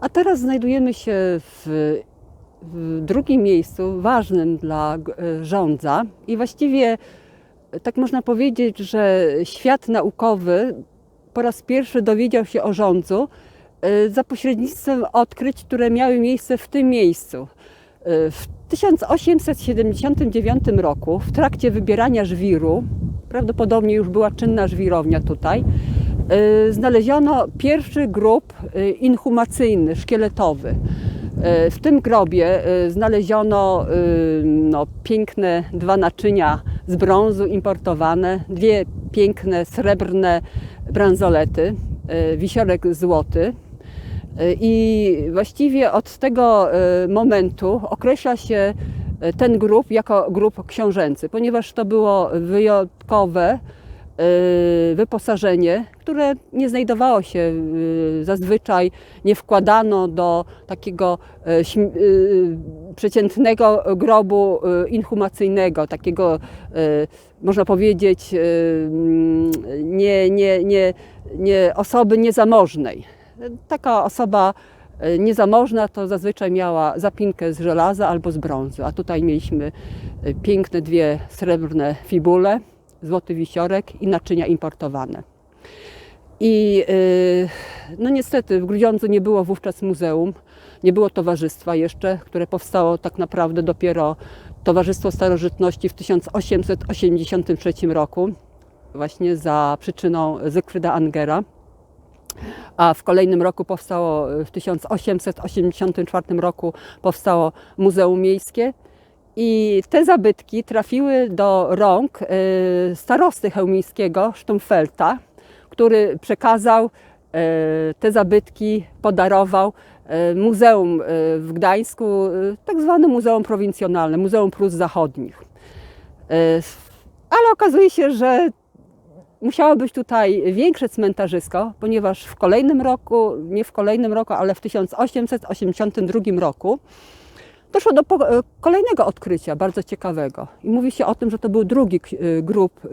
A teraz znajdujemy się w, w drugim miejscu, ważnym dla e, rządza i właściwie e, tak można powiedzieć, że świat naukowy po raz pierwszy dowiedział się o rządzu e, za pośrednictwem odkryć, które miały miejsce w tym miejscu. W 1879 roku, w trakcie wybierania żwiru, prawdopodobnie już była czynna żwirownia tutaj, znaleziono pierwszy grób e, inhumacyjny, szkieletowy. E, W tym grobie znaleziono no, piękne dwa naczynia z brązu importowane, dwie piękne srebrne bransolety, wisiorek złoty. I właściwie od tego momentu określa się ten grób jako grób książęcy, ponieważ to było wyjątkowe wyposażenie, które nie znajdowało się e, zazwyczaj, nie wkładano do takiego e, przeciętnego grobu inhumacyjnego, takiego można powiedzieć mm, nie, nie, nie, nie osoby niezamożnej. Taka osoba niezamożna to zazwyczaj miała zapinkę z żelaza albo z brązu, a tutaj mieliśmy piękne dwie srebrne fibule, złoty wisiorek i naczynia importowane. I e, no niestety w Grudziądzu nie było wówczas muzeum, nie było towarzystwa jeszcze, które powstało tak naprawdę dopiero Towarzystwo Starożytności w 1883 roku, właśnie za przyczyną Zygfryda Angera a w kolejnym roku powstało, w 1884 roku powstało Muzeum Miejskie i te zabytki trafiły do rąk e, starosty chełmińskiego Sztumfelta, który przekazał e, te zabytki, podarował e, muzeum w Gdańsku, tak zwane Muzeum Prowincjonalne, Muzeum Prus Zachodnich. Ale okazuje się, że musiało być tutaj większe cmentarzysko, ponieważ w kolejnym roku, nie w kolejnym roku, ale w 1882 roku doszło do e, kolejnego odkrycia, bardzo ciekawego. I mówi się o tym, że to był drugi e, grób e,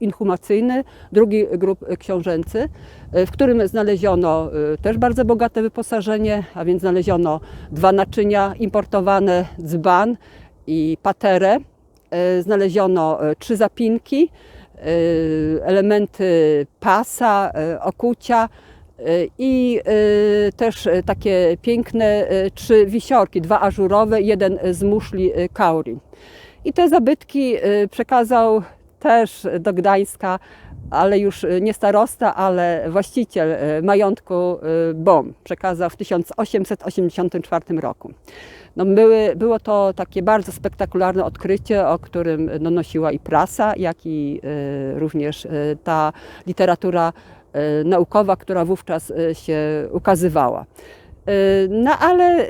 inhumacyjny, drugi grób książęcy, w którym znaleziono też bardzo bogate wyposażenie, a więc znaleziono dwa naczynia importowane, dzban i paterę. Znaleziono trzy zapinki, elementy pasa, okucia i e, też e, takie piękne e, trzy wisiorki, dwa ażurowe, jeden z muszli kauri. I te zabytki przekazał też do Gdańska, ale już nie starosta, ale właściciel majątku BOM. Przekazał w 1884 roku. No były, było to takie bardzo spektakularne odkrycie, o którym no, nosiła i prasa, jak i również ta literatura naukowa, która wówczas e, się ukazywała. E, No ale e,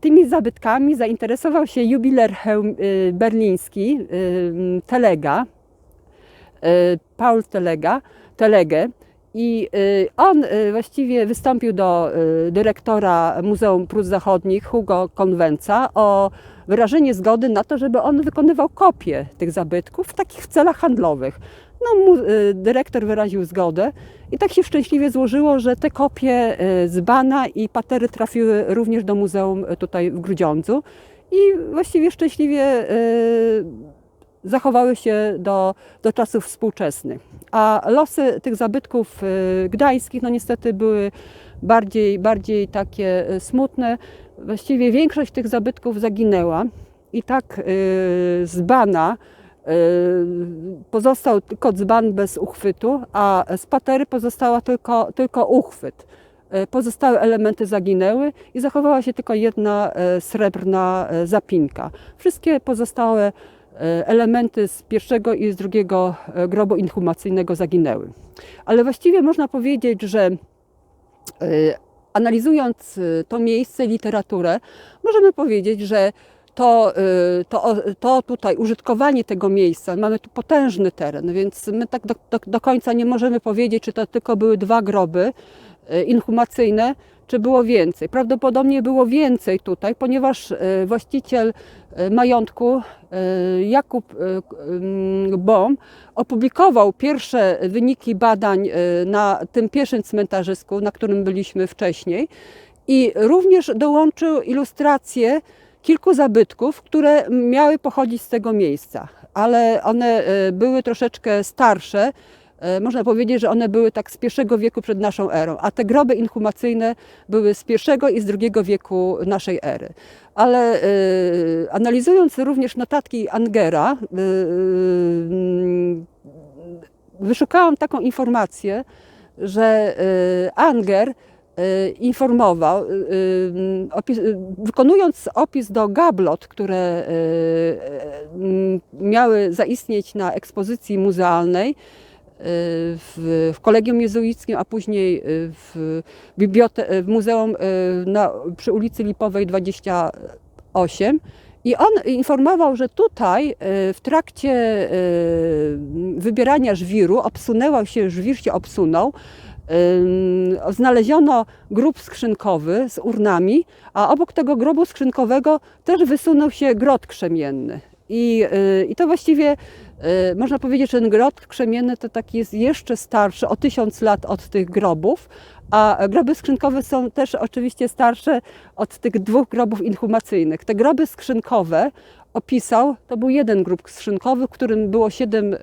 tymi zabytkami zainteresował się jubiler e, berliński e, Telega, e, Paul Telega, Telege. I e, on e, właściwie wystąpił do e, dyrektora Muzeum Prus Zachodnich, Hugo Konwenca, o wyrażenie zgody na to, żeby on wykonywał kopie tych zabytków w takich celach handlowych. No, mu, dyrektor wyraził zgodę i tak się szczęśliwie złożyło, że te kopie z Bana i Patery trafiły również do muzeum tutaj w Grudziądzu i właściwie szczęśliwie zachowały się do, do czasów współczesnych. A losy tych zabytków e, gdańskich no niestety były bardziej, bardziej takie e, smutne. Właściwie większość tych zabytków zaginęła i tak e, z Bana e, pozostał tylko dzban bez uchwytu, a z patery pozostała tylko, tylko uchwyt. Pozostałe elementy zaginęły i zachowała się tylko jedna srebrna zapinka. Wszystkie pozostałe elementy z pierwszego i z drugiego e, grobu inhumacyjnego zaginęły. Ale właściwie można powiedzieć, że e, analizując e, to miejsce, literaturę, możemy powiedzieć, że to, to, to tutaj użytkowanie tego miejsca, mamy tu potężny teren, więc my tak do, do, do końca nie możemy powiedzieć, czy to tylko były dwa groby inhumacyjne, czy było więcej. Prawdopodobnie było więcej tutaj, ponieważ y, właściciel y, majątku Jakub Bom opublikował pierwsze wyniki badań na tym pierwszym cmentarzysku, na którym byliśmy wcześniej. I również dołączył ilustracje kilku zabytków, które miały pochodzić z tego miejsca, ale one e, były troszeczkę starsze. E, Można powiedzieć, że one były tak z pierwszego wieku przed naszą erą, a te groby inhumacyjne były z pierwszego i z drugiego wieku naszej ery. Ale e, analizując również notatki Angera, e, wyszukałam taką informację, że Anger informował, opis, wykonując opis do gablot, które miały zaistnieć na ekspozycji muzealnej w, w Kolegium Jezuickim, a później y, w, bibliote- w Muzeum y, na, przy ulicy Lipowej 28. I on informował, że tutaj y, w trakcie wybierania żwiru obsunęło się, żwir się obsunął. Znaleziono grób skrzynkowy z urnami, a obok tego grobu skrzynkowego też wysunął się grot krzemienny. I, i to właściwie można powiedzieć, że ten grot krzemienny to taki jest jeszcze starszy, o tysiąc lat od tych grobów, a groby skrzynkowe są też oczywiście starsze od tych dwóch grobów inhumacyjnych. Te groby skrzynkowe opisał, to był jeden grób skrzynkowy, w którym było siedem y,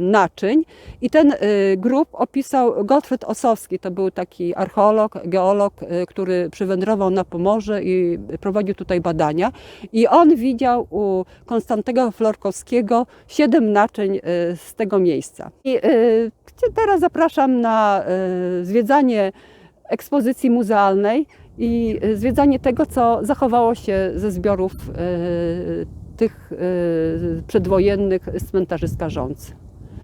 naczyń i ten y, grób opisał Gottfried Osowski, to był taki archeolog, geolog, y, który przywędrował na Pomorze i prowadził tutaj badania i on widział u Konstantego Florkowskiego siedem naczyń y, z tego miejsca. I y, teraz zapraszam na y, zwiedzanie ekspozycji muzealnej i zwiedzanie tego, co zachowało się ze zbiorów tych przedwojennych z cmentarzy.